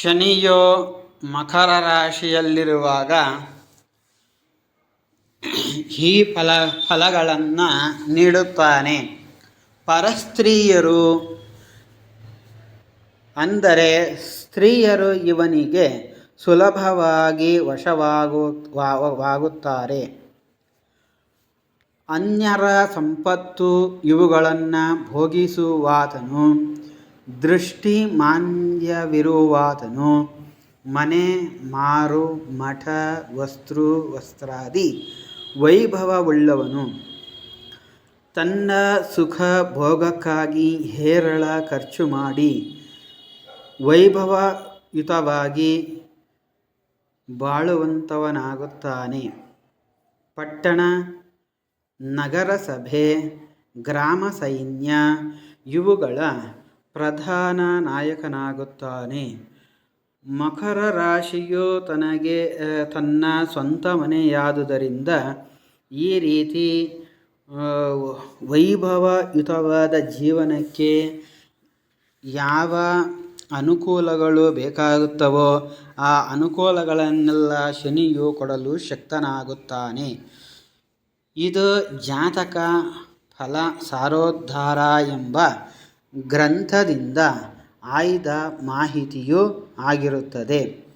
ಶನಿಯು ಮಕರ ರಾಶಿಯಲ್ಲಿರುವಾಗ ಈ ಫಲ, ಫಲಗಳನ್ನು ನೀಡುತ್ತಾನೆ. ಪರಸ್ತ್ರೀಯರು ಅಂದರೆ ಸ್ತ್ರೀಯರು ಇವನಿಗೆ ಸುಲಭವಾಗಿ ವಶವಾಗು, ವಾ- ವಾಗುತ್ತಾರೆ. ಅನ್ಯರ ಸಂಪತ್ತು ಇವುಗಳನ್ನು ಭೋಗಿಸುವಾತನು. ದೃಷ್ಟಿ ಮಾನ್ಯವಿರುವಾತನು ಮನೆ, ಮಾರು, ಮಠ ವಸ್ತ್ರ ವಸ್ತ್ರಾದಿ ವೈಭವವುಳ್ಳವನು. ತನ್ನ ಸುಖ ಭೋಗಕ್ಕಾಗಿ ಹೇರಳ ಖರ್ಚು ಮಾಡಿ ವೈಭವಯುತವಾಗಿ ಬಾಳುವಂತವನಾಗುತ್ತಾನೆ. ಪಟ್ಟಣ, ನಗರಸಭೆ, ಗ್ರಾಮ ಸೈನ್ಯ, ಇವುಗಳ ಪ್ರಧಾನ ನಾಯಕನಾಗುತ್ತಾನೆ. ಮಕರ ರಾಶಿಯು ತನಗೆ ತನ್ನ ಸ್ವಂತ ಮನೆಯಾದುದರಿಂದ ಈ ರೀತಿ ವೈಭವಯುತವಾದ ಜೀವನಕ್ಕೆ ಯಾವ ಅನುಕೂಲಗಳು ಬೇಕಾಗುತ್ತವೋ ಆ ಅನುಕೂಲಗಳನ್ನೆಲ್ಲ ಶನಿಯು ಕೊಡಲು ಶಕ್ತನಾಗುತ್ತಾನೆ. ಇದು ಜಾತಕ ಫಲ ಸಾರೋದ್ಧಾರ ಎಂಬ ಗ್ರಂಥದಿಂದ ಆಯ್ದ ಮಾಹಿತಿಯೂ ಆಗಿರುತ್ತದೆ.